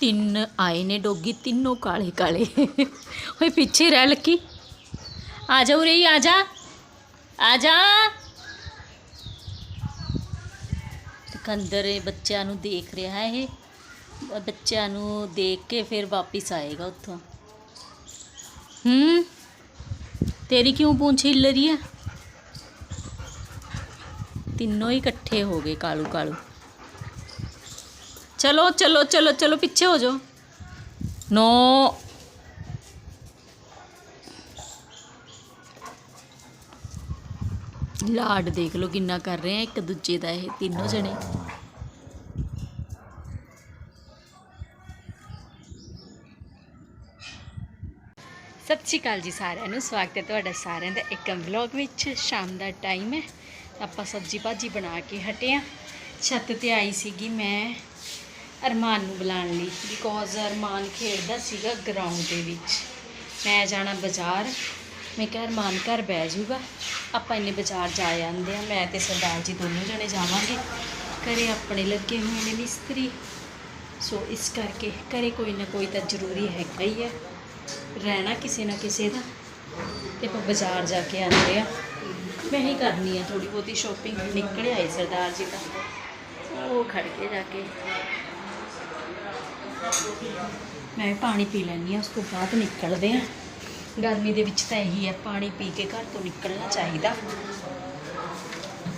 ਤਿੰਨ ਆਏ ਨੇ ਡੋਗੀ, ਤਿੰਨੋਂ ਕਾਲੇ ਕਾਲੇ। ਓਏ ਪਿੱਛੇ ਰਹਿ ਲੱਕੀ। ਆ ਜਾ ਉਰੇ ਆ ਜਾ। ਆ ਜਾ। ਸਿਕੰਦਰ ਬੱਚਿਆਂ ਨੂੰ ਦੇਖ ਰਿਹਾ ਹੈ ਇਹ। ਬੱਚਿਆਂ ਨੂੰ ਦੇਖ ਕੇ ਫਿਰ ਵਾਪਿਸ ਆਏਗਾ ਉੱਥੋਂ। ਹੂੰ? ਤੇਰੀ ਕਿਉਂ ਪੂੰਛ ਹਿੱਲ ਰਹੀ ਹੈ? ਤਿੰਨੋਂ ਹੀ ਇਕੱਠੇ ਹੋ ਗਏ ਕਾਲੂ ਕਾਲੂ ਚਲੋ ਚਲੋ ਚਲੋ ਚਲੋ, ਪਿੱਛੇ ਹੋ ਜਾਓ। ਨੋ। ਲਾਡ ਦੇਖ ਲਓ ਕਿੰਨਾ ਕਰ ਰਹੇ ਆ, ਇੱਕ ਦੂਜੇ ਦਾ ਇਹ ਤਿੰਨੋਂ ਜਣੇ। ਸਤਿ ਸ਼੍ਰੀ ਅਕਾਲ ਜੀ ਸਾਰਿਆਂ ਨੂੰ, ਸਵਾਗਤ ਹੈ ਤੁਹਾਡਾ ਸਾਰਿਆਂ ਦਾ ਇੱਕ ਵਲੌਗ ਵਿੱਚ। ਸ਼ਾਮ ਦਾ ਟਾਈਮ ਹੈ, ਆਪਾਂ ਸਬਜ਼ੀ ਭਾਜੀ ਬਣਾ ਕੇ ਹਟੇ ਆ ਛੱਤ ਤੇ ਆਈ ਸੀਗੀ ਮੈਂ। ਅਰਮਾਨ ਨੂੰ ਬੁਲਾਉਣ ਲਈ ਬਿਕੋਜ਼ ਅਰਮਾਨ ਖੇਡਦਾ ਸੀਗਾ ਗਰਾਊਂਡ ਦੇ ਵਿੱਚ। ਮੈਂ ਜਾਣਾ ਬਾਜ਼ਾਰ। ਮੈਂ ਕਿਹਾ, ਅਰਮਾਨ ਘਰ ਬਹਿ ਜਾਊਗਾ। ਆਪਾਂ ਇੰਨੇ ਬਾਜ਼ਾਰ ਜਾ ਆਂਦੇ ਆ ਮੈਂ ਤੇ ਸਰਦਾਰ ਜੀ ਦੋਨੋਂ ਜਣੇ ਜਾਵਾਂਗੇ। ਘਰੇ ਆਪਣੇ ਲੱਗੇ ਹੋਏ ਨੇ ਮਿਸਤਰੀ। ਸੋ ਇਸ ਕਰਕੇ ਘਰੇ ਕੋਈ ਨਾ ਕੋਈ ਤਾਂ ਜ਼ਰੂਰੀ ਹੈਗਾ ਹੀ ਹੈ। ਰਹਿਣਾ ਕਿਸੇ ਨਾ ਕਿਸੇ ਦਾ। ਤੇ ਆਪਾਂ ਬਾਜ਼ਾਰ ਜਾ ਕੇ ਆਉਂਦੇ ਆ ਮੈਂ ਹੀ ਕਰਨੀ ਆ ਥੋੜੀ ਬਹੁਤੀ ਸ਼ਾਪਿੰਗ ਨਿਕਲ ਆਏ ਸਰਦਾਰ ਜੀ ਦਾ। ਉਹ ਖੜ ਕੇ ਜਾ ਕੇ ਮੈਂ ਪਾਣੀ ਪੀ ਲੈਣੀ ਆ ਉਸ ਤੋਂ ਬਾਅਦ ਨਿਕਲਦੇ ਆ ਗਰਮੀ ਦੇ ਵਿੱਚ ਤਾਂ ਇਹੀ ਹੈ, ਪਾਣੀ ਪੀ ਕੇ ਘਰ ਤੋਂ ਨਿਕਲਣਾ ਚਾਹੀਦਾ।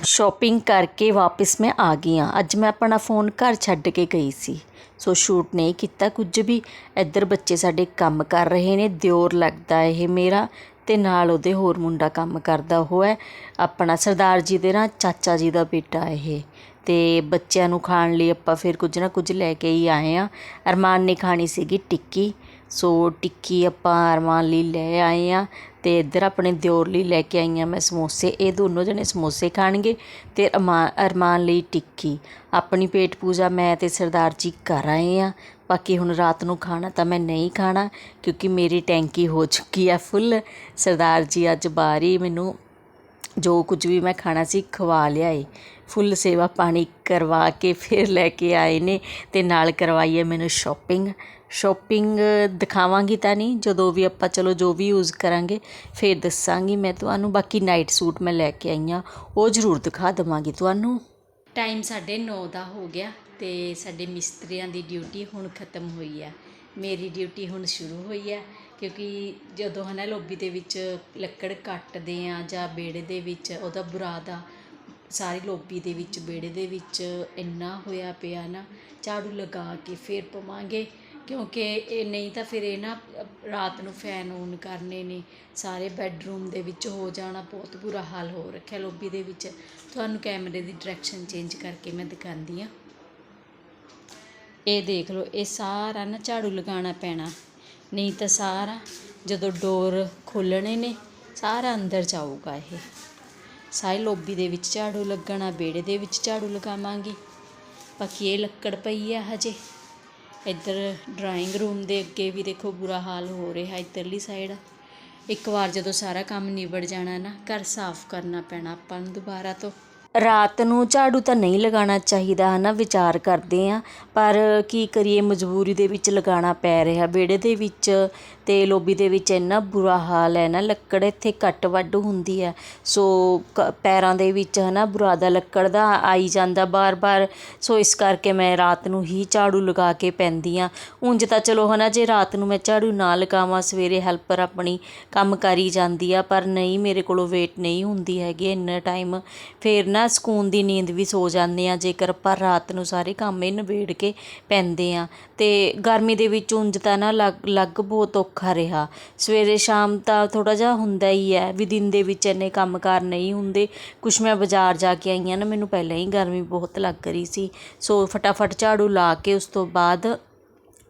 ਸ਼ਾਪਿੰਗ ਕਰਕੇ ਵਾਪਸ ਮੈਂ ਆ ਗਈ ਹਾਂ। ਅੱਜ ਮੈਂ ਆਪਣਾ ਫੋਨ ਘਰ ਛੱਡ ਕੇ ਗਈ ਸੀ। ਸੋ ਸ਼ੂਟ ਨਹੀਂ ਕੀਤਾ ਕੁਝ ਵੀ। ਇੱਧਰ ਬੱਚੇ ਸਾਡੇ ਕੰਮ ਕਰ ਰਹੇ ਨੇ, ਦਿਓਰ ਲੱਗਦਾ ਇਹ ਮੇਰਾ ਤੇ ਨਾਲ ਉਹਦੇ ਹੋਰ ਮੁੰਡਾ ਕੰਮ ਕਰਦਾ, ਉਹ ਹੈ ਆਪਣਾ ਸਰਦਾਰ ਜੀ ਦੇ ਨਾ, ਚਾਚਾ ਜੀ ਦਾ ਬੇਟਾ ਇਹ। ਅਤੇ ਬੱਚਿਆਂ ਨੂੰ ਖਾਣ ਲਈ ਆਪਾਂ ਫਿਰ ਕੁਝ ਨਾ ਕੁਝ ਲੈ ਕੇ ਹੀ ਆਏ ਹਾਂ। ਅਰਮਾਨ ਨੇ ਖਾਣੀ ਸੀਗੀ ਟਿੱਕੀ। ਸੋ ਟਿੱਕੀ ਆਪਾਂ ਅਰਮਾਨ ਲਈ ਲੈ ਆਏ ਹਾਂ ਅਤੇ ਇੱਧਰ ਆਪਣੇ ਦਿਓਰ ਲਈ ਲੈ ਕੇ ਆਈ ਹਾਂ ਮੈਂ ਸਮੋਸੇ। ਇਹ ਦੋਨੋਂ ਜਣੇ ਸਮੋਸੇ ਖਾਣਗੇ ਅਤੇ ਅਰਮਾ- ਅਰਮਾਨ ਲਈ ਟਿੱਕੀ। ਆਪਣੀ ਪੇਟ ਪੂਜਾ ਮੈਂ ਅਤੇ ਸਰਦਾਰ ਜੀ ਕਰ ਆਏ ਹਾਂ। ਬਾਕੀ ਹੁਣ ਰਾਤ ਨੂੰ ਖਾਣਾ ਤਾਂ ਮੈਂ ਨਹੀਂ ਖਾਣਾ ਕਿਉਂਕਿ ਮੇਰੀ ਟੈਂਕੀ ਹੋ ਚੁੱਕੀ ਆ ਫੁੱਲ। ਸਰਦਾਰ ਜੀ ਅੱਜ ਬਾਹਰ ਹੀ ਮੈਨੂੰ ਜੋ ਕੁਝ ਵੀ ਮੈਂ ਖਾਣਾ ਸੀ ਖਵਾ ਲਿਆਏ। ਫੁੱਲ ਸੇਵਾ ਪਾਣੀ ਕਰਵਾ ਕੇ ਫਿਰ ਲੈ ਕੇ ਆਏ ਨੇ ਅਤੇ ਨਾਲ ਕਰਵਾਈ ਹੈ ਮੈਨੂੰ ਸ਼ੋਪਿੰਗ ਸ਼ੋਪਿੰਗ ਦਿਖਾਵਾਂਗੀ ਤਾਂ ਨਹੀਂ, ਜਦੋਂ ਵੀ ਆਪਾਂ ਚਲੋ ਜੋ ਵੀ ਯੂਜ਼ ਕਰਾਂਗੇ, ਫਿਰ ਦੱਸਾਂਗੀ ਮੈਂ ਤੁਹਾਨੂੰ। ਬਾਕੀ ਨਾਈਟ ਸੂਟ ਮੈਂ ਲੈ ਕੇ ਆਈ ਹਾਂ, ਉਹ ਜ਼ਰੂਰ ਦਿਖਾ ਦੇਵਾਂਗੀ ਤੁਹਾਨੂੰ। ਟਾਈਮ ਸਾਡੇ 9 ਦਾ ਹੋ ਗਿਆ ਅਤੇ ਸਾਡੇ ਮਿਸਤਰੀਆਂ ਦੀ ਡਿਊਟੀ ਹੁਣ ਖਤਮ ਹੋਈ ਹੈ। ਮੇਰੀ ਡਿਊਟੀ ਹੁਣ ਸ਼ੁਰੂ ਹੋਈ ਹੈ। ਕਿਉਂਕਿ ਜਦੋਂ ਹੈ ਨਾ ਲੋਬੀ ਦੇ ਵਿੱਚ ਲੱਕੜ ਕੱਟਦੇ ਹਾਂ ਜਾਂ ਵਿਹੜੇ ਦੇ ਵਿੱਚ, ਉਹਦਾ ਬੁਰਾਦਾ ਸਾਰੀ ਲੋਬੀ ਦੇ ਵਿੱਚ, ਵਿਹੜੇ ਦੇ ਵਿੱਚ ਇੰਨਾ ਹੋਇਆ ਪਿਆ ਨਾ, ਝਾੜੂ ਲਗਾ ਕੇ ਫਿਰ ਪਵਾਂਗੇ, ਕਿਉਂਕਿ ਇਹ ਨਹੀਂ ਤਾਂ ਫਿਰ ਇਹ ਨਾ ਰਾਤ ਨੂੰ ਫੈਨ ਔਨ ਕਰਨੇ ਨੇ, ਸਾਰੇ ਬੈੱਡਰੂਮ ਦੇ ਵਿੱਚ ਹੋ ਜਾਣਾ, ਬਹੁਤ ਬੁਰਾ ਹਾਲ ਹੋ ਰੱਖਿਆ ਲੋਬੀ ਦੇ ਵਿੱਚ। ਤੁਹਾਨੂੰ ਕੈਮਰੇ ਦੀ ਡਾਇਰੈਕਸ਼ਨ ਚੇਂਜ ਕਰਕੇ ਮੈਂ ਦਿਖਾਉਂਦੀ ਆ ਇਹ ਦੇਖ ਲਓ, ਇਹ ਸਾਰਾ ਨਾ ਝਾੜੂ ਲਗਾਉਣਾ ਪੈਣਾ। ਨਹੀਂ ਤਾਂ ਸਾਰਾ ਜਦੋਂ ਡੋਰ ਖੋਲਣੇ ਨੇ, ਸਾਰਾ ਅੰਦਰ ਜਾਊਗਾ ਇਹ। ਸਾਰੇ ਲੋਬੀ ਦੇ ਵਿੱਚ ਝਾੜੂ ਲੱਗਣਾ, ਵਿਹੜੇ ਦੇ ਵਿੱਚ ਝਾੜੂ ਲਗਾਵਾਂਗੀ। ਬਾਕੀ ਇਹ ਲੱਕੜ ਪਈ ਆ ਹਜੇ। ਇੱਧਰ ਡਰਾਇੰਗ ਰੂਮ ਦੇ ਅੱਗੇ ਵੀ ਦੇਖੋ ਬੁਰਾ ਹਾਲ ਹੋ ਰਿਹਾ ਇੱਧਰਲੀ ਸਾਈਡ ਇੱਕ ਵਾਰ ਜਦੋਂ ਸਾਰਾ ਕੰਮ ਨਿਬੜ ਜਾਣਾ ਨਾ, ਘਰ ਸਾਫ਼ ਕਰਨਾ ਪੈਣਾ ਆਪਾਂ ਨੂੰ ਦੁਬਾਰਾ ਤੋਂ। ਰਾਤ ਨੂੰ ਝਾੜੂ ਤਾਂ ਨਹੀਂ ਲਗਾਉਣਾ ਚਾਹੀਦਾ ਹੈ ਨਾ ਵਿਚਾਰ ਕਰਦੇ ਹਾਂ। ਪਰ ਕੀ ਕਰੀਏ, ਮਜਬੂਰੀ ਦੇ ਵਿੱਚ ਲਗਾਉਣਾ ਪੈ ਰਿਹਾ। ਵਿਹੜੇ ਦੇ ਵਿੱਚ ਅਤੇ ਲੋਬੀ ਦੇ ਵਿੱਚ ਇੰਨਾ ਬੁਰਾ ਹਾਲ ਹੈ ਨਾ, ਲੱਕੜ ਇੱਥੇ ਕੱਟ ਵੱਢ ਹੁੰਦੀ ਹੈ। ਸੋ ਕ- ਪੈਰਾਂ ਦੇ ਵਿੱਚ ਹੈ ਹਨਾ ਬੁਰਾਦਾ ਲੱਕੜ ਦਾ ਆਈ ਜਾਂਦਾ ਬਾਰ-ਬਾਰ। ਸੋ ਇਸ ਕਰਕੇ ਮੈਂ ਰਾਤ ਨੂੰ ਹੀ ਝਾੜੂ ਲਗਾ ਕੇ ਪੈਂਦੀ ਹਾਂ। ਉਂਝ ਤਾਂ ਚਲੋ ਹੈ ਨਾ ਜੇ ਰਾਤ ਨੂੰ ਮੈਂ ਝਾੜੂ ਨਾ ਲਗਾਵਾਂ, ਸਵੇਰੇ ਹੈਲਪਰ ਆਪਣੀ ਕੰਮ ਕਰੀ ਜਾਂਦੀ ਆ, ਪਰ ਨਹੀਂ, ਮੇਰੇ ਕੋਲੋਂ ਵੇਟ ਨਹੀਂ ਹੁੰਦੀ ਹੈਗੀ ਇੰਨਾ ਟਾਈਮ ਫਿਰ ਨਾ ਸਕੂਨ ਦੀ ਨੀਂਦ ਵੀ ਸੋ ਜਾਂਦੇ ਹਾਂ ਜੇਕਰ ਆਪਾਂ ਰਾਤ ਨੂੰ ਸਾਰੇ ਕੰਮ ਇਹ ਨਿਬੇੜ ਕੇ ਪੈਂਦੇ ਹਾਂ ਅਤੇ ਗਰਮੀ ਦੇ ਵਿੱਚ ਉਂਝ ਤਾਂ ਨਾ ਅਲੱਗ ਅਲੱਗ ਬਹੁਤ ਔਖਾ ਰਿਹਾ। ਸਵੇਰੇ ਸ਼ਾਮ ਤਾਂ ਥੋੜ੍ਹਾ ਜਿਹਾ ਹੁੰਦਾ ਹੀ ਹੈ, ਵੀ ਦਿਨ ਦੇ ਵਿੱਚ ਇੰਨੇ ਕੰਮ ਕਾਰ ਨਹੀਂ ਹੁੰਦੇ। ਕੁਛ ਮੈਂ ਬਾਜ਼ਾਰ ਜਾ ਕੇ ਆਈ ਹਾਂ ਨਾ, ਮੈਨੂੰ ਪਹਿਲਾਂ ਹੀ ਗਰਮੀ ਬਹੁਤ ਲੱਗ ਰਹੀ ਸੀ। ਸੋ ਫਟਾਫਟ ਝਾੜੂ ਲਾ ਕੇ ਉਸ ਤੋਂ ਬਾਅਦ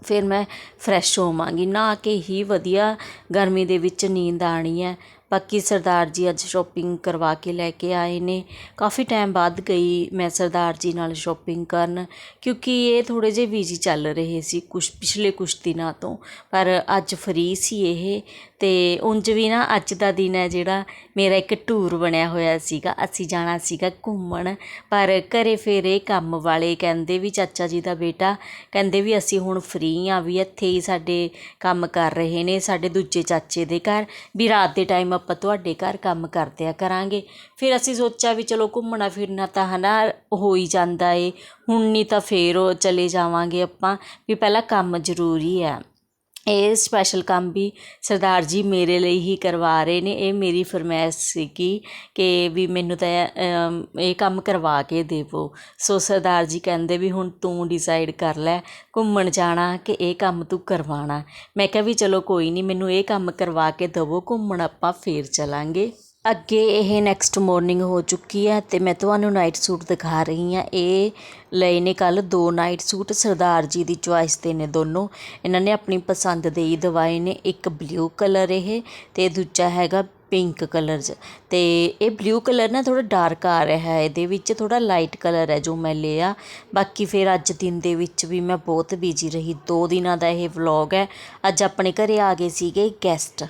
ਫਿਰ ਮੈਂ ਫਰੈਸ਼ ਹੋਵਾਂਗੀ। ਨਹਾ ਕੇ ਹੀ ਵਧੀਆ ਗਰਮੀ ਦੇ ਵਿੱਚ ਨੀਂਦ ਆਣੀ ਹੈ। ਬਾਕੀ ਸਰਦਾਰ ਜੀ ਅੱਜ ਸ਼ੋਪਿੰਗ ਕਰਵਾ ਕੇ ਲੈ ਕੇ ਆਏ ਨੇ। ਕਾਫੀ ਟਾਈਮ ਬਾਅਦ ਗਈ ਮੈਂ ਸਰਦਾਰ ਜੀ ਨਾਲ ਸ਼ੋਪਿੰਗ ਕਰਨ, ਕਿਉਂਕਿ ਇਹ ਥੋੜ੍ਹੇ ਜਿਹੇ ਬਿਜ਼ੀ ਚੱਲ ਰਹੇ ਸੀ ਕੁਛ ਪਿਛਲੇ ਕੁਛ ਦਿਨਾਂ ਤੋਂ। ਪਰ ਅੱਜ ਫਰੀ ਸੀ ਇਹ ਅਤੇ ਉਂਝ ਵੀ ਨਾ ਅੱਜ ਦਾ ਦਿਨ ਹੈ ਜਿਹੜਾ ਮੇਰਾ ਇੱਕ ਟੂਰ ਬਣਿਆ ਹੋਇਆ ਸੀਗਾ। ਅਸੀਂ ਜਾਣਾ ਸੀਗਾ ਘੁੰਮਣ, ਪਰ ਘਰੇ ਫਿਰ ਇਹ ਕੰਮ ਵਾਲੇ ਕਹਿੰਦੇ ਵੀ ਚਾਚਾ ਜੀ ਦਾ ਬੇਟਾ, ਕਹਿੰਦੇ ਵੀ ਅਸੀਂ ਹੁਣ ਫਰੀ ਆ ਵੀ ਇੱਥੇ ਹੀ ਸਾਡੇ ਕੰਮ ਕਰ ਰਹੇ ਨੇ, ਸਾਡੇ ਦੂਜੇ ਚਾਚੇ ਦੇ ਘਰ। ਵੀ ਰਾਤ ਦੇ ਟਾਈਮ ਆਪਾਂ ਤੁਹਾਡੇ ਘਰ ਕੰਮ ਕਰਦਿਆ ਕਰਾਂਗੇ। ਫਿਰ ਅਸੀਂ ਸੋਚਿਆ ਵੀ ਚਲੋ ਘੁੰਮਣਾ ਫਿਰਨਾ ਤਾਂ ਹੈ ਨਾ ਹੋ ਹੀ ਜਾਂਦਾ ਏ। ਹੁਣ ਨਹੀਂ ਤਾਂ ਫਿਰ ਉਹ ਚਲੇ ਜਾਵਾਂਗੇ ਆਪਾਂ। ਵੀ ਪਹਿਲਾਂ ਕੰਮ ਜ਼ਰੂਰੀ ਹੈ ਇਹ ਸਪੈਸ਼ਲ ਕੰਮ ਵੀ ਸਰਦਾਰ ਜੀ ਮੇਰੇ ਲਈ ਹੀ ਕਰਵਾ ਰਹੇ ਨੇ। ਇਹ ਮੇਰੀ ਫਰਮਾਇਸ਼ ਸੀਗੀ ਕਿ ਵੀ ਮੈਨੂੰ ਤਾਂ ਇਹ ਕੰਮ ਕਰਵਾ ਕੇ ਦੇਵੋ। ਸੋ ਸਰਦਾਰ ਜੀ ਕਹਿੰਦੇ ਵੀ ਹੁਣ ਤੂੰ ਡਿਸਾਈਡ ਕਰ ਲੈ, ਘੁੰਮਣ ਜਾਣਾ ਕਿ ਇਹ ਕੰਮ ਤੂੰ ਕਰਵਾਉਣਾ। ਮੈਂ ਕਿਹਾ ਵੀ ਚਲੋ ਕੋਈ ਨਹੀਂ, ਮੈਨੂੰ ਇਹ ਕੰਮ ਕਰਵਾ ਕੇ ਦੇਵੋ, ਘੁੰਮਣ ਆਪਾਂ ਫੇਰ ਚਲਾਂਗੇ। ਅੱਗੇ ਇਹ ਨੈਕਸਟ ਮਾਰਨਿੰਗ ਹੋ ਚੁੱਕੀ ਹੈ ਤੇ ਮੈਂ ਤੁਹਾਨੂੰ ਨਾਈਟ ਸੂਟ ਦਿਖਾ ਰਹੀ ਹਾਂ। ਇਹ ਲਏ ਨੇ ਕੱਲ ਦੋ ਨਾਈਟ ਸੂਟ ਸਰਦਾਰ ਜੀ ਦੀ ਚੁਆਇਸ ਦੇ ਨੇ ਦੋਨੋਂ। ਇਹਨਾਂ ਨੇ ਆਪਣੀ ਪਸੰਦ ਦੇ ਹੀ ਦਵਾਏ ਨੇ, ਇੱਕ ਬਲੂ ਕਲਰ ਇਹ ਤੇ ਦੂਜਾ ਹੈਗਾ ਪਿੰਕ ਕਲਰ 'ਚ। ਅਤੇ ਇਹ ਬਲਿਊ ਕਲਰ ਨਾ ਥੋੜ੍ਹਾ ਡਾਰਕ ਆ ਰਿਹਾ ਇਹਦੇ ਵਿੱਚ ਥੋੜ੍ਹਾ ਲਾਈਟ ਕਲਰ ਹੈ ਜੋ ਮੈਂ ਲਿਆ। ਬਾਕੀ ਫਿਰ ਅੱਜ ਦਿਨ ਦੇ ਵਿੱਚ ਵੀ ਮੈਂ ਬਹੁਤ ਬਿਜ਼ੀ ਰਹੀ। ਦੋ ਦਿਨਾਂ ਦਾ ਇਹ ਵਲੌਗ ਹੈ। ਅੱਜ ਆਪਣੇ ਘਰ ਆ ਗਏ ਸੀਗੇ ਗੈਸਟ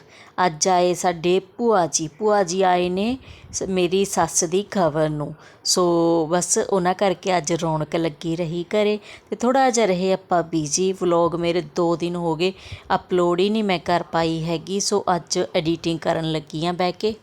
ਅੱਜ ਆਏ ਸਾਡੇ ਭੂਆ ਜੀ। ਭੂਆ ਜੀ ਆਏ ਨੇ ਸ- ਮੇਰੀ ਸੱਸ ਦੀ ਖਬਰ ਨੂੰ। ਸੋ ਬਸ ਉਹਨਾਂ ਕਰਕੇ ਅੱਜ ਰੌਣਕ ਲੱਗੀ ਰਹੀ ਘਰੇ। ਤੇ ਥੋੜਾ ਜਿਹਾ ਰਹੇ ਆਪਾਂ ਬੀਜੀ ਵਲੌਗ ਮੇਰੇ 2 ਦਿਨ ਹੋ ਗਏ। ਅਪਲੋਡ ਹੀ ਨਹੀਂ ਮੈਂ ਕਰ ਪਾਈ ਹੈਗੀ। ਸੋ ਅੱਜ ਐਡੀਟਿੰਗ ਕਰਨ ਲੱਗੀ ਆ ਬਹਿ ਕੇ।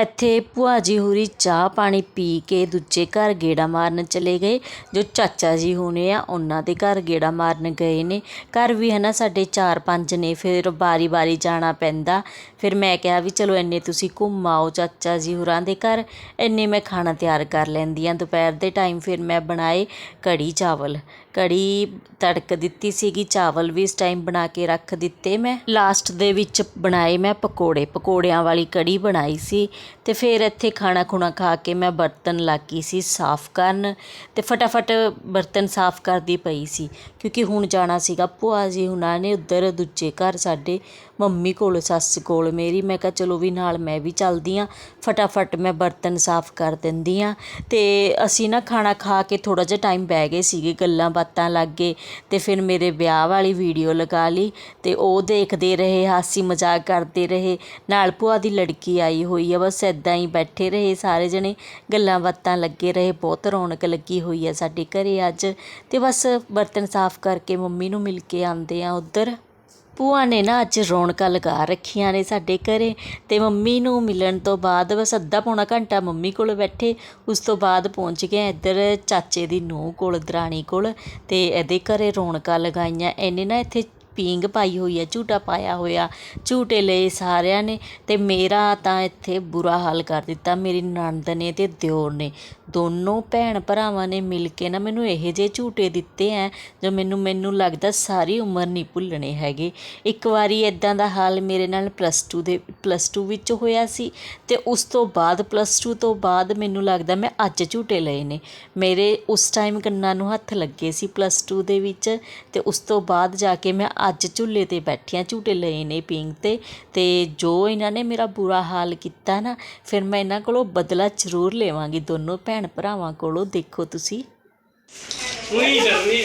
ਇੱਥੇ ਭੂਆ ਜੀ ਹੋਰੀ ਚਾਹ ਪਾਣੀ ਪੀ ਕੇ ਦੂਜੇ ਘਰ ਗੇੜਾ ਮਾਰਨ ਚਲੇ ਗਏ। ਜੋ ਚਾਚਾ ਜੀ ਹੋਣੇ ਆ, ਉਹਨਾਂ ਦੇ ਘਰ ਗੇੜਾ ਮਾਰਨ ਗਏ ਨੇ। ਘਰ ਵੀ ਹੈ ਨਾ ਸਾਡੇ 4-5 ਨੇ, ਫਿਰ ਵਾਰੀ ਵਾਰੀ ਜਾਣਾ ਪੈਂਦਾ। ਫਿਰ ਮੈਂ ਕਿਹਾ ਵੀ ਚਲੋ ਇੰਨੇ ਤੁਸੀਂ ਘੁੰਮ ਆਓ ਚਾਚਾ ਜੀ ਹੋਰਾਂ ਦੇ ਘਰ। ਇੰਨੇ ਮੈਂ ਖਾਣਾ ਤਿਆਰ ਕਰ ਲੈਂਦੀ ਆ। ਦੁਪਹਿਰ ਦੇ ਟਾਈਮ ਫਿਰ ਮੈਂ ਬਣਾਏ ਕੜੀ ਚਾਵਲ। ਕੜੀ ਤੜਕ ਦਿੱਤੀ ਸੀਗੀ, ਚਾਵਲ ਵੀ ਇਸ ਟਾਈਮ ਬਣਾ ਕੇ ਰੱਖ ਦਿੱਤੇ ਮੈਂ। ਲਾਸਟ ਦੇ ਵਿੱਚ ਬਣਾਏ ਮੈਂ ਪਕੌੜੇ। ਪਕੌੜਿਆਂ ਵਾਲੀ ਕੜੀ ਬਣਾਈ ਸੀ ਅਤੇ ਫਿਰ ਇੱਥੇ ਖਾਣਾ ਖੁਣਾ ਖਾ ਕੇ ਮੈਂ ਬਰਤਨ ਲੱਗੀ ਸੀ ਸਾਫ਼ ਕਰਨ ਅਤੇ ਫਟਾਫਟ ਬਰਤਨ ਸਾਫ਼ ਕਰਦੀ ਪਈ ਸੀ, ਕਿਉਂਕਿ ਹੁਣ ਜਾਣਾ ਸੀਗਾ ਭੂਆ ਜੀ ਉਹਨਾਂ ਨੇ ਉੱਧਰ ਦੂਜੇ ਘਰ ਸਾਡੇ, ਮੰਮੀ ਕੋਲ, ਸੱਸ ਕੋਲ ਮੇਰੀ। ਮੈਂ ਕਿਹਾ ਚਲੋ ਵੀ ਨਾਲ ਮੈਂ ਵੀ ਚੱਲਦੀ ਹਾਂ ਫਟਾਫਟ ਮੈਂ ਬਰਤਨ ਸਾਫ਼ ਕਰ ਦਿੰਦੀ ਹਾਂ ਅਤੇ ਅਸੀਂ ਨਾ ਖਾਣਾ ਖਾ ਕੇ ਥੋੜ੍ਹਾ ਜਿਹਾ ਟਾਈਮ ਬਹਿ ਗਏ ਸੀਗੇ ਗੱਲਾਂ ਬਾਤਾਂ ਲੱਗ ਗਏ ਅਤੇ ਫਿਰ ਮੇਰੇ ਵਿਆਹ ਵਾਲੀ ਵੀਡੀਓ ਲਗਾ ਲਈ ਅਤੇ ਉਹ ਦੇਖਦੇ ਰਹੇ ਹਾਸੀ ਮਜ਼ਾਕ ਕਰਦੇ ਰਹੇ। ਨਾਲ ਭੂਆ ਦੀ ਲੜਕੀ ਆਈ ਹੋਈ ਆ, ਬਸ ਇੱਦਾਂ ਹੀ ਬੈਠੇ ਰਹੇ ਸਾਰੇ ਜਣੇ। ਗੱਲਾਂ ਬਾਤਾਂ ਲੱਗੇ ਰਹੇ, ਬਹੁਤ ਰੌਣਕ ਲੱਗੀ ਹੋਈ ਆ ਸਾਡੇ ਘਰ ਅੱਜ। ਅਤੇ ਬਸ ਬਰਤਨ ਸਾਫ਼ ਕਰਕੇ ਮੰਮੀ ਨੂੰ ਮਿਲ ਕੇ ਆਉਂਦੇ ਆ ਉੱਧਰ। ਭੂਆ ਨੇ ਨਾ ਅੱਜ ਰੌਣਕਾਂ ਲਗਾ ਰੱਖੀਆਂ ਨੇ ਸਾਡੇ ਘਰੇ ਤੇ ਮੰਮੀ ਨੂੰ ਮਿਲਣ ਤੋਂ ਬਾਅਦ ਬਸ ਅੱਧਾ ਪੌਣਾ ਘੰਟਾ ਮੰਮੀ ਕੋਲ ਬੈਠੇ, ਉਸ ਤੋਂ ਬਾਅਦ ਪਹੁੰਚ ਗਏ ਇੱਧਰ ਚਾਚੇ ਦੀ ਨੂੰਹ ਕੋਲ, ਦਰਾਣੀ ਕੋਲ ਤੇ ਇਹਦੇ ਘਰੇ ਰੌਣਕਾਂ ਲਗਾਈਆਂ। ਇਹਨੇ ਨਾ ਇੱਥੇ ਪੀਂਘ ਪਾਈ ਹੋਈ ਹੈ ਝੂਟਾ ਪਾਇਆ ਹੋਇਆ, ਝੂਟੇ ਲਏ ਸਾਰਿਆਂ ਨੇ ਅਤੇ ਮੇਰਾ ਤਾਂ ਇੱਥੇ ਬੁਰਾ ਹਾਲ ਕਰ ਦਿੱਤਾ, ਮੇਰੀ ਨਣਦ ਨੇ ਅਤੇ ਦਿਓਰ ਨੇ। ਦੋਨੋਂ ਭੈਣ ਭਰਾਵਾਂ ਨੇ ਮਿਲ ਕੇ ਨਾ ਮੈਨੂੰ ਇਹੋ ਜਿਹੇ ਝੂਟੇ ਦਿੱਤੇ ਹੈ ਜੋ ਮੈਨੂੰ ਮੈਨੂੰ ਲੱਗਦਾ ਸਾਰੀ ਉਮਰ ਨਹੀਂ ਭੁੱਲਣੇ ਹੈਗੇ। ਇੱਕ ਵਾਰੀ ਇੱਦਾਂ ਦਾ ਹਾਲ ਮੇਰੇ ਨਾਲ ਪਲੱਸ ਟੂ ਦੇ ਪਲੱਸ ਟੂ ਵਿੱਚ ਹੋਇਆ ਸੀ ਅਤੇ ਉਸ ਤੋਂ ਬਾਅਦ ਪਲੱਸ ਟੂ ਤੋਂ ਬਾਅਦ ਮੈਨੂੰ ਲੱਗਦਾ ਮੈਂ ਅੱਜ ਝੂਟੇ ਲਏ ਨੇ। ਮੇਰੇ ਉਸ ਟਾਈਮ ਕੰਨਾਂ ਨੂੰ ਹੱਥ ਲੱਗੇ ਸੀ ਪਲੱਸ ਟੂ ਦੇ ਵਿੱਚ ਅਤੇ ਉਸ ਤੋਂ ਬਾਅਦ ਜਾ ਕੇ ਮੈਂ ਅੱਜ ਝੂਲੇ ਤੇ ਬੈਠੀਆਂ ਝੂਟੇ ਲਏ ਨੇ ਪਿੰਗ ਤੇ ਤੇ ਜੋ ਇਹਨਾਂ ਨੇ ਮੇਰਾ ਬੁਰਾ ਹਾਲ ਕੀਤਾ ਨਾ ਫਿਰ ਮੈਂ ਇਹਨਾਂ ਕੋਲੋਂ ਬਦਲਾ ਜ਼ਰੂਰ ਲਵਾਂਗੀ ਦੋਨੋਂ ਭੈਣ ਭਰਾਵਾਂ ਕੋਲੋਂ ਦੇਖੋ ਤੁਸੀਂ ਉਹੀ ਡਰਨੀ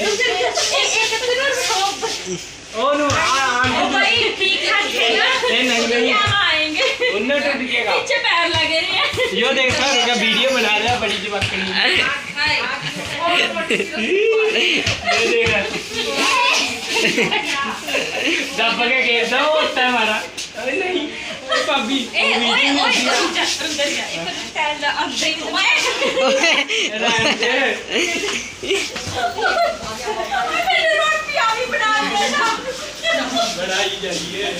ਉਹਨੂੰ ਆ ਆ भाई ठीक ठाक है ना नहीं, नहीं, नहीं। यहाँ आएंगे ਉਹਨੇ ਟੁੱਟ ਜਾਏਗਾ पीछे पैर लगे रहे हैं यो देख सर क्या वीडियो बना रहा है बड़ी जवाकड़ी ये देख ਦੱਬ ਕੇ ਖੇਡਦਾ ਉਹ ਉੱਤੇ ਮਾਰਾ। ਓਏ ਨਹੀਂ ਓਏ ਭਾਬੀ ਇਹ ਓਏ ਓਏ ਜੱਟ ਅੰਦਰ ਗਿਆ ਇੱਕ ਟੈਲ ਦਾ ਅੰਦਰ ਹੀ ਓਏ। ਰਹਿਣ ਦੇ ਮੈਨੂੰ ਰੋਟੀ ਆ ਵੀ ਬਣਾ ਦੇ ਨਾ ਬਣਾਈ ਜਾਈਏ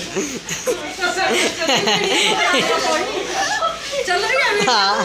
ਚੱਲ ਰਿਹਾ ਹਾਂ।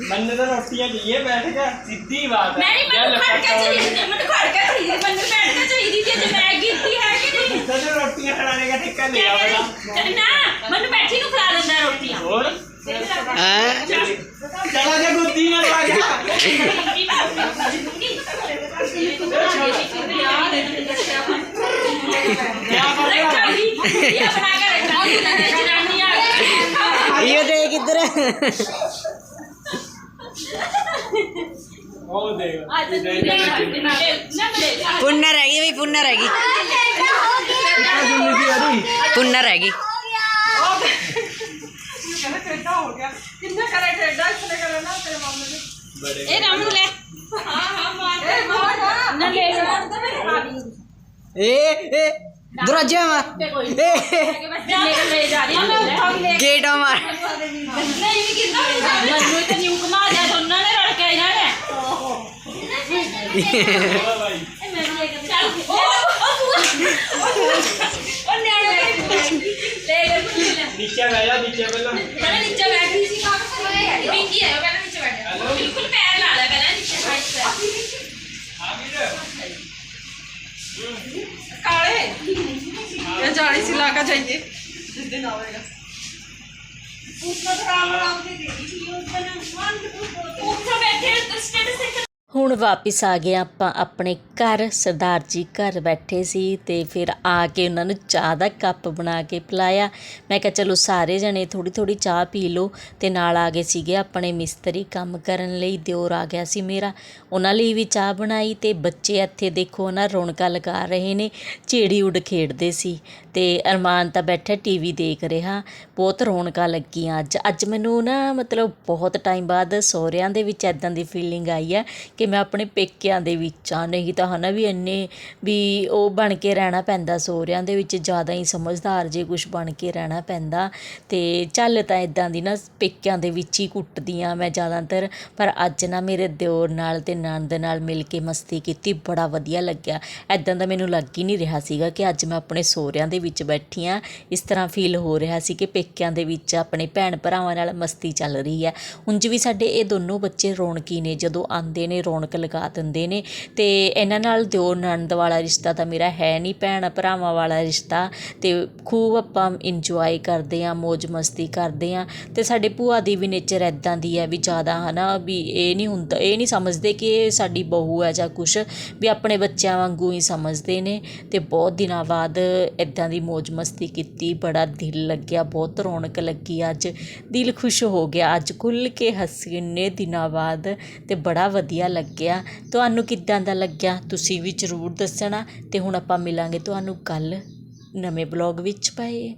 ਮੰਨ ਤਾਂ ਰੋਟੀਆਂ चाहिए बैठ के सीधी बात है ਨਹੀਂ ਮੈਨੂੰ ਖੜ ਕੇ ਚਾਹੀਦੀ ਮੈਨੂੰ ਖੜ ਕੇ ਚਾਹੀਦੀ ਮੈਨੂੰ ਬੈਠ ਕੇ ਚਾਹੀਦੀ ਤੇ ਜੇ ਮੈਂ ਗਿਰਦੀ ਹੈ ਕਿ ਨਹੀਂ तो रोटियां खिलाने का ठेका लिया बड़ा ਨਾ ਮੈਨੂੰ ਬੈਠੀ ਨੂੰ ਖਿਲਾ ਦਿੰਦਾ ਰੋਟੀਆਂ और ਹਾਂ चला जा गुद्दी में आ गया क्या कर रहा है ਇਹ ਬਣਾ ਕੇ ਰੱਖਾ ਜਨਾਨੀ ਆ ਗਈ ਇਹ ਦੇ ਕਿੱਧਰ पुण्य रहेगी भाई पुण्य रहेगी पुण्य दरवाजे गेट मार। बोला भाई ਇਹ ਮੈਂ ਲੈ ਕੇ ਚੱਲ ਉਹ ਉਹ ਨਿਆਣਾ ਲੈ ਕੇ ਲੈ नीचे बैठ जा नीचे पहले ਪਹਿਲਾਂ ਨੀਚੇ ਬੈਠ ਗਈ ਸੀ ਕਾਹ ਕਰ ਪਿੰਕੀ ਆਇਆ ਪਹਿਲਾਂ ਨੀਚੇ ਬੈਠ ਬਿਲਕੁਲ ਪੈਰ ਲਾ ਲੈ ਪਹਿਲਾਂ ਨੀਚੇ ਬੈਠ ਕਾਲੇ ਇਹ ਜਾਣੀ ਸੀ ਲਾ ਕੇ ਜਾਈਏ ਜਿਸ ਦਿਨ ਆਵੇਗਾ ਉੱਥੇ ਬੈਠੇ ਸਟੇਟਸ ਦੇਖ ਹੁਣ ਵਾਪਿਸ ਆ ਗਏ ਆਪਾਂ ਆਪਣੇ ਘਰ, ਸਰਦਾਰ ਜੀ ਘਰ ਬੈਠੇ ਸੀ ਤੇ ਫਿਰ ਆ ਕੇ ਉਹਨਾਂ ਨੂੰ ਚਾਹ ਦਾ ਕੱਪ ਬਣਾ ਕੇ ਪਿਲਾਇਆ। ਮੈਂ ਕਿਹਾ, ਚਲੋ ਸਾਰੇ ਜਣੇ ਥੋੜੀ ਥੋੜੀ ਚਾਹ ਪੀ ਲਓ। ਤੇ ਨਾਲ ਆ ਗਏ ਸੀਗੇ ਆਪਣੇ ਮਿਸਤਰੀ ਕੰਮ ਕਰਨ ਲਈ, ਦਿਓਰ ਆ ਗਿਆ ਸੀ ਮੇਰਾ। ਉਹਨਾਂ ਲਈ ਵੀ ਚਾਹ ਬਣਾਈ ਤੇ ਬੱਚੇ ਇੱਥੇ ਦੇਖੋ ਨਾ ਰੌਣਕਾਂ ਲਗਾ ਰਹੇ ਨੇ ਝੇੜੀ ਉੱਡ ਖੇਡਦੇ ਸੀ। ਤੇ ਅਰਮਾਨ ਤਾਂ ਬੈਠਾ ਟੀਵੀ ਦੇਖ ਰਿਹਾ, ਬਹੁਤ ਰੌਣਕਾਂ ਲੱਗੀਆਂ ਅੱਜ। ਅੱਜ ਮੈਨੂੰ ਨਾ ਮਤਲਬ ਬਹੁਤ ਟਾਈਮ ਬਾਅਦ ਸਹੁਰਿਆਂ ਦੇ ਵਿੱਚ ਐਦਾਂ ਦੀ ਫੀਲਿੰਗ ਆਈ ਆ ਕਿ ਮੈਂ ਆਪਣੇ ਪੇਕਿਆਂ ਦੇ ਵਿੱਚ ਹਾਂ। ਨਹੀਂ ਤਾਂ ਹੈ ਨਾ ਵੀ ਇੰਨੇ ਵੀ ਉਹ ਬਣ ਕੇ ਰਹਿਣਾ ਪੈਂਦਾ, ਸਹੁਰਿਆਂ ਦੇ ਵਿੱਚ ਜ਼ਿਆਦਾ ਹੀ ਸਮਝਦਾਰ ਜੇ ਕੁਛ ਬਣ ਕੇ ਰਹਿਣਾ ਪੈਂਦਾ। ਅਤੇ ਚੱਲ ਤਾਂ ਇੱਦਾਂ ਦੀ ਨਾ ਪੇਕਿਆਂ ਦੇ ਵਿੱਚ ਹੀ ਕੁੱਟਦੀ ਹਾਂ ਮੈਂ ਜ਼ਿਆਦਾਤਰ। ਪਰ ਅੱਜ ਨਾ ਮੇਰੇ ਦਿਓਰ ਨਾਲ ਅਤੇ ਨਣਦ ਨਾਲ ਮਿਲ ਕੇ ਮਸਤੀ ਕੀਤੀ, ਬੜਾ ਵਧੀਆ ਲੱਗਿਆ। ਐਦਾਂ ਦਾ ਮੈਨੂੰ ਲੱਗ ਹੀ ਨਹੀਂ ਰਿਹਾ ਸੀਗਾ ਕਿ ਅੱਜ ਮੈਂ ਆਪਣੇ ਸਹੁਰਿਆਂ ਦੇ ਵਿੱਚ ਬੈਠੀ ਹਾਂ। ਇਸ ਤਰ੍ਹਾਂ ਫੀਲ ਹੋ ਰਿਹਾ ਸੀ ਕਿ ਪੇਕਿਆਂ ਦੇ ਵਿੱਚ ਆਪਣੇ ਭੈਣ ਭਰਾਵਾਂ ਨਾਲ ਮਸਤੀ ਚੱਲ ਰਹੀ ਹੈ। ਉਂਝ ਵੀ ਸਾਡੇ ਇਹ ਦੋਨੋਂ ਬੱਚੇ ਰੌਣਕੀ ਨੇ, ਜਦੋਂ ਆਉਂਦੇ ਨੇ ਰੌਣਕ ਲਗਾ ਦਿੰਦੇ ਨੇ। ਤੇ ਇਹਨਾਂ ਨਾਲ ਦਿਓਰ ਨਣਦ ਵਾਲਾ ਰਿਸ਼ਤਾ ਤਾਂ ਮੇਰਾ ਹੈ ਨਹੀਂ, ਭੈਣ ਭਰਾਵਾਂ ਵਾਲਾ ਰਿਸ਼ਤਾ। ਤੇ ਖੂਬ ਆਪਾਂ ਇੰਜੋਏ ਕਰਦੇ ਆ ਮौज ਮਸਤੀ ਕਰਦੇ ਆ ਤੇ ਸਾਡੇ ਭੂਆ ਦੀ ਵੀ ਨੇਚਰ ਐਦਾਂ ਦੀ ਹੈ ਵੀ ਜ਼ਿਆਦਾ, ਹਨਾ, ਵੀ ਇਹ ਨਹੀਂ ਹੁੰਦਾ, ਇਹ ਨਹੀਂ ਸਮਝਦੇ ਕਿ ਇਹ ਸਾਡੀ ਬਹੂ ਹੈ ਜਾਂ ਕੁਛ। ਵੀ ਆਪਣੇ ਬੱਚਿਆਂ ਵਾਂਗੂ ਹੀ ਸਮਝਦੇ ਨੇ। ਤੇ ਬਹੁਤ ਦਿਨਾਂ ਬਾਅਦ ਇਦਾਂ ਦੀ ਮौज ਮਸਤੀ ਕੀਤੀ, ਬੜਾ ਦਿਲ ਲੱਗਿਆ, ਬਹੁਤ ਰੌਣਕ ਲੱਗੀ ਅੱਜ। ਦਿਲ ਖੁਸ਼ ਹੋ ਗਿਆ, ਅੱਜ ਖੁੱਲ ਕੇ ਹੱਸੀ ਇੰਨੇ ਦਿਨਾਂ ਬਾਅਦ। ਤੇ ਬੜਾ ਵਧੀਆ ਲੱਗਿਆ? ਤੁਹਾਨੂੰ ਕਿੱਦਾਂ ਦਾ ਲੱਗਿਆ? ਤੁਸੀਂ ਵੀ ਜ਼ਰੂਰ ਦੱਸਣਾ ਅਤੇ ਹੁਣ ਆਪਾਂ ਮਿਲਾਂਗੇ ਤੁਹਾਨੂੰ ਕੱਲ੍ਹ ਨਵੇਂ ਬਲੋਗ ਵਿੱਚ। ਪਾਏ